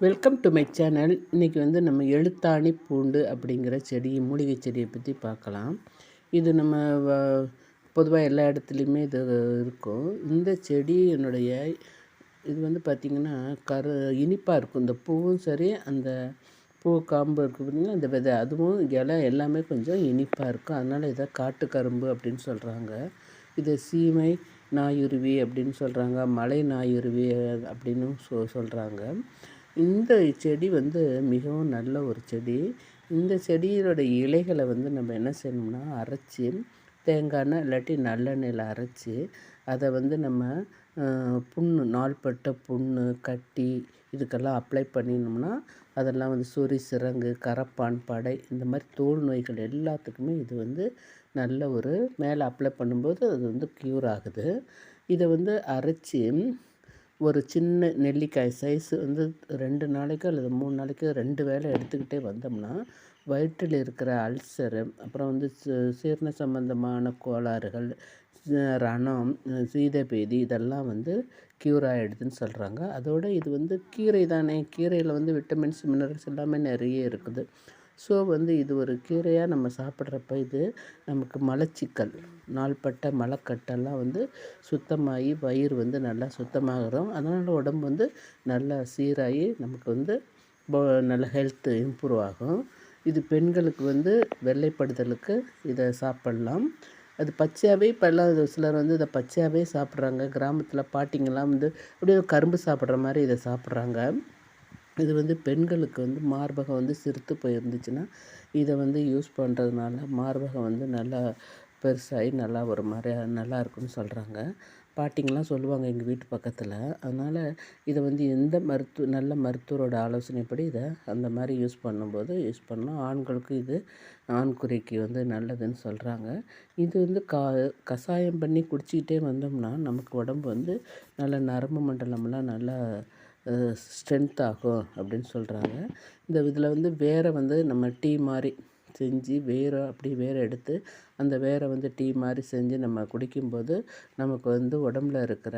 Welcome to my channel இன்றைக்கி வந்து நம்ம எழுத்தாணி பூண்டு அப்படிங்கிற செடி மூலிகை செடியை பற்றி பார்க்கலாம். இது நம்ம பொதுவாக எல்லா இடத்துலையுமே இது இருக்கும். இந்த செடி என்னுடைய இது வந்து பார்த்திங்கன்னா கரு இனிப்பாக இருக்கும். இந்த பூவும் சரி அந்த பூ காம்பு இருக்குது பார்த்திங்கன்னா அந்த விதை அதுவும் இலை எல்லாமே கொஞ்சம் இனிப்பாக இருக்கும். அதனால் இதை காட்டு கரும்பு அப்படின்னு சொல்கிறாங்க இதை சீமை நாயுருவி அப்படின்னு சொல்கிறாங்க மலை நாயுருவி அப்படின்னு சொ சொல்கிறாங்க இந்த செடி வந்து மிகவும் நல்ல ஒரு செடி. இந்த செடியோட இலைகளை வந்து நம்ம என்ன செய்யணும்னா அரைச்சி தேங்காய் எண்ணெய் இல்லாட்டி நல்லெண்ணெயில் அரைச்சி அதை வந்து நம்ம புண்ணு நாள்பட்ட புண்ணு கட்டி இதுக்கெல்லாம் அப்ளை பண்ணினோம்னா அதெல்லாம் வந்து சொறி சிறங்கு கரப்பான் படை இந்த மாதிரி தோல் நோய்கள் எல்லாத்துக்குமே இது வந்து நல்ல ஒரு மேலே அப்ளை பண்ணும்போது அது வந்து க்யூர் ஆகுது. இதை வந்து அரைச்சி ஒரு சின்ன நெல்லிக்காய் சைஸ் வந்து ரெண்டு நாளைக்கு அல்லது மூணு நாளைக்கு ரெண்டு வேளை எடுத்துக்கிட்டே வந்தோம்னா வயிற்றில் இருக்கிற அல்சரு அப்புறம் வந்து சீரண சம்பந்தமான கோளாறுகள் ரணம் சீதபேதி இதெல்லாம் வந்து க்யூர் ஆகிடுதுன்னு சொல்கிறாங்க அதோடு இது வந்து கீரை தானே கீரையில் வந்து விட்டமின்ஸ் மினரல்ஸ் எல்லாமே நிறைய இருக்குது. ஸோ வந்து இது ஒரு கீரையாக நம்ம சாப்பிட்றப்ப இது நமக்கு மலச்சிக்கல். நாள்பட்ட மலக்கட்டெல்லாம் வந்து சுத்தமாகி வயிறு வந்து நல்லா சுத்தமாகிறோம். அதனால் உடம்பு வந்து நல்லா சீராகி நமக்கு வந்து நல்ல ஹெல்த்து இம்ப்ரூவ் ஆகும். இது பெண்களுக்கு வந்து வெள்ளைப்படுதலுக்கு இதை சாப்பிட்லாம். அது பச்சையாகவே இப்போல்லாம் சிலர் வந்து இதை பச்சையாகவே சாப்பிட்றாங்க. கிராமத்தில் பாட்டிங்கெல்லாம் வந்து அப்படியே கரும்பு சாப்பிட்ற மாதிரி இதை சாப்பிட்றாங்க. இது வந்து பெண்களுக்கு வந்து மார்பகம் வந்து சிறுத்து போயிருந்துச்சுன்னா இதை வந்து யூஸ் பண்ணுறதுனால மார்பகம் வந்து நல்லா பெருசாகி நல்லா ஒரு மாதிரி நல்லா இருக்குன்னு சொல்கிறாங்க பாட்டிங்கெலாம் சொல்லுவாங்க எங்கள் வீட்டு பக்கத்தில். அதனால் இதை வந்து எந்த மருத்துவ நல்ல மருத்துவரோட ஆலோசனைப்படி இதை அந்த மாதிரி யூஸ் பண்ணும்போது யூஸ் பண்ணோம் ஆண்களுக்கு இது ஆண்குறைக்கு வந்து நல்லதுன்னு சொல்கிறாங்க இது வந்து கா கஷாயம் பண்ணி குடிச்சிக்கிட்டே வந்தோம்னா நமக்கு உடம்பு வந்து நல்ல நரம்பு மண்டலம்லாம் நல்லா ஸ்ட்ரென்த் ஆகும் அப்படின்னு சொல்கிறாங்க இந்த இதில் வந்து வேரை வந்து நம்ம டீ மாதிரி செஞ்சு வேரை அப்படி வேரை எடுத்து அந்த வேரை வந்து டீ மாதிரி செஞ்சு நம்ம குடிக்கும்போது நமக்கு வந்து உடம்புல இருக்கிற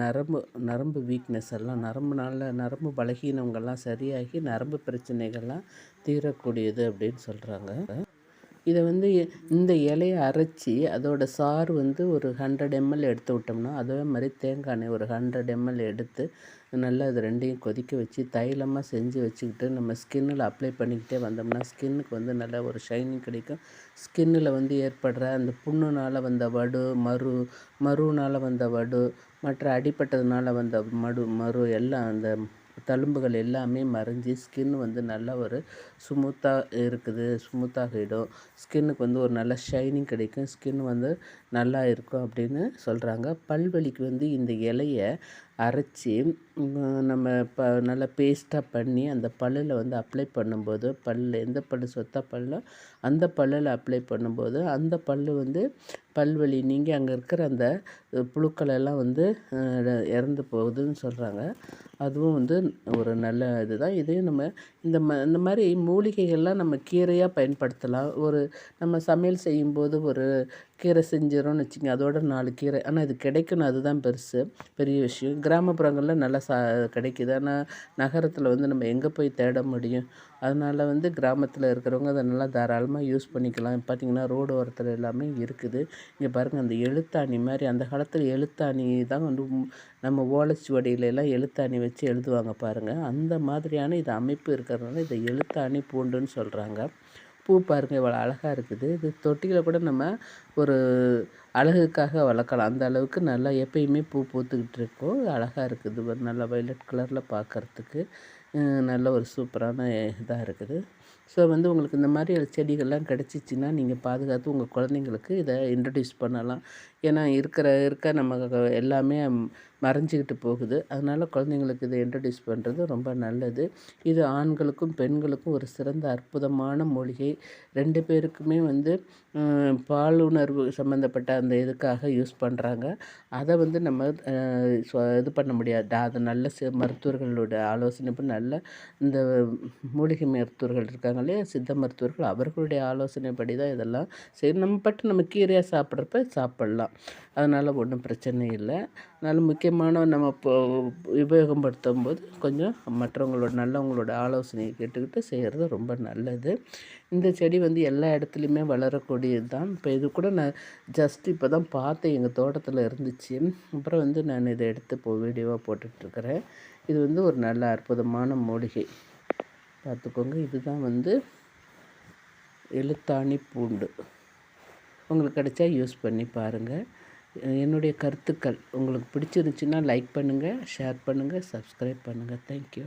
நரம்பு நரம்பு வீக்னஸ் எல்லாம் நரம்புனால நரம்பு பலகீனங்கள்லாம் சரியாகி நரம்பு பிரச்சனைகள்லாம் தீரக்கூடியது அப்படின்னு சொல்கிறாங்க இதை வந்து இந்த இலையை அரைச்சி அதோடய சாறு வந்து ஒரு ஹண்ட்ரட் எம்எல் எடுத்து விட்டோம்னா அதே மாதிரி தேங்காய் எண்ணெய் ஒரு ஹண்ட்ரட் எம்எல் எடுத்து நல்லா இது ரெண்டையும் கொதிக்க வச்சு தைலமாக செஞ்சு வச்சுக்கிட்டு நம்ம ஸ்கின்னில் அப்ளை பண்ணிக்கிட்டே வந்தோம்னா ஸ்கின்னுக்கு வந்து நல்ல ஒரு ஷைனிங் கிடைக்கும். ஸ்கின்னில் வந்து ஏற்படுற அந்த புண்ணுனால் வந்த வடு மறு மருனால் வந்த வடு மற்ற அடிப்பட்டதுனால வந்த மடு மறு எல்லாம் அந்த தழும்புகள் எல்லாமே மறைஞ்சி ஸ்கின் வந்து நல்ல ஒரு ஸ்மூத்தாக இருக்குது ஸ்மூத்தாகிடும் ஸ்கின்னுக்கு வந்து ஒரு நல்ல ஷைனிங் கிடைக்கும். ஸ்கின் வந்து நல்லா இருக்கும் அப்படின்னு சொல்கிறாங்க பல்வலிக்கு வந்து இந்த இலையை அரைச்சி நம்ம ப நல்லா பேஸ்ட்டாக பண்ணி அந்த பல்லில் வந்து அப்ளை பண்ணும்போது பல் எந்த பல் சொத்த பல்லோ அந்த பல்லில் அப்ளை பண்ணும்போது அந்த பல் வந்து பல்வலி நீங்கி அங்கே இருக்கிற அந்த புழுக்கள் எல்லாம் வந்து இறந்து போகுதுன்னு சொல்கிறாங்க அதுவும் வந்து ஒரு நல்ல இதுதான். இதையும் நம்ம இந்த ம இந்த மாதிரி மூலிகைகள்லாம் நம்ம கீரையாக பயன்படுத்தலாம். ஒரு நம்ம சமையல் செய்யும்போது ஒரு கீரை செஞ்சிடறோம்னு வச்சுக்கோங்க அதோட நாலு கீரை. ஆனால் இது கிடைக்கணும் அதுதான் பெருசு பெரிய விஷயம். கிராமப்புறங்களில் நல்லா சா கிடைக்கிது. ஆனால் நகரத்தில் வந்து நம்ம எங்கே போய் தேட முடியும்? அதனால் வந்து கிராமத்தில் இருக்கிறவங்க அதை நல்லா தாராளமாக யூஸ் பண்ணிக்கலாம். பார்த்திங்கன்னா ரோடு ஓரத்தில் எல்லாமே இருக்குது. இங்கே பாருங்கள் அந்த எழுத்தாணி மாதிரி அந்த காலத்தில் எழுத்தாணி தான் வந்து நம்ம ஓலைச்சுவடியிலலாம் எழுத்தாணி வச்சு எழுதுவாங்க பாருங்கள் அந்த மாதிரியான இது அமைப்பு இருக்கிறதுனால இதை எழுத்தாணி பூண்டுன்னு சொல்கிறாங்க பூ பாருங்கள் இவ்வளோ அழகாக இருக்குது. இது தொட்டியில் கூட நம்ம ஒரு அழகுக்காக வளர்க்கலாம். அந்த அளவுக்கு நல்லா எப்பயுமே பூ பூத்துக்கிட்டு இருக்கும். அழகாக இருக்குது. ஒரு நல்ல வைலட் கலரில் பார்க்குறதுக்கு நல்ல ஒரு சூப்பரான இதாக இருக்குது. ஸோ வந்து உங்களுக்கு இந்த மாதிரி செடிகள்லாம் கிடச்சிச்சின்னா நீங்கள் பாதுகாத்து உங்கள் குழந்தைங்களுக்கு இதை இன்ட்ரடியூஸ் பண்ணலாம். ஏன்னா இருக்கிற இருக்க நம்ம எல்லாமே மறைஞ்சிக்கிட்டு போகுது. அதனால் குழந்தைங்களுக்கு இதை இன்ட்ரடியூஸ் பண்ணுறது ரொம்ப நல்லது. இது ஆண்களுக்கும் பெண்களுக்கும் ஒரு சிறந்த அற்புதமான மூலிகை. ரெண்டு பேருக்குமே வந்து பாலுணர்வு சம்மந்தப்பட்ட அந்த இதுக்காக யூஸ் பண்ணுறாங்க அதை வந்து நம்ம இது பண்ண முடியாது. அது நல்ல சி மருத்துவர்களோட ஆலோசனை நல்ல இந்த மூலிகை மருத்துவர்கள் இருக்காங்க இல்லையா? சித்த மருத்துவர்கள் அவர்களுடைய ஆலோசனைப்படி தான் இதெல்லாம் சரி நம்ம பட்டு நம்ம கீரையாக சாப்பிட்றப்ப சாப்பிட்லாம். அதனால் ஒன்றும் பிரச்சனை இல்லை. அதனால் முக்கியமான நம்ம உபயோகப்படுத்தும் போது கொஞ்சம் மற்றவங்களோட நல்லவங்களோட ஆலோசனையை கேட்டுக்கிட்டு செய்கிறது ரொம்ப நல்லது. இந்த செடி வந்து எல்லா இடத்துலையுமே வளரக்கூடியது தான் இப்போ இது கூட நான் ஜஸ்ட் இப்போ தான் பார்த்தேன் எங்கள் தோட்டத்தில் இருந்துச்சு. அப்புறம் வந்து நான் இதை எடுத்து இப்போ வீடியோவாக போட்டுட்ருக்கிறேன். இது வந்து ஒரு நல்ல அற்புதமான மூலிகை. பார்த்துக்கோங்க இதுதான் வந்து எழுத்தாணி பூண்டு. உங்களுக்கு கிடைச்சா யூஸ் பண்ணி பாருங்கள் என்னுடைய கருத்துக்கள். உங்களுக்கு பிடிச்சிருந்துச்சின்னா லைக் பண்ணுங்கள் ஷேர் பண்ணுங்கள் சப்ஸ்கிரைப் பண்ணுங்கள் தேங்க்யூ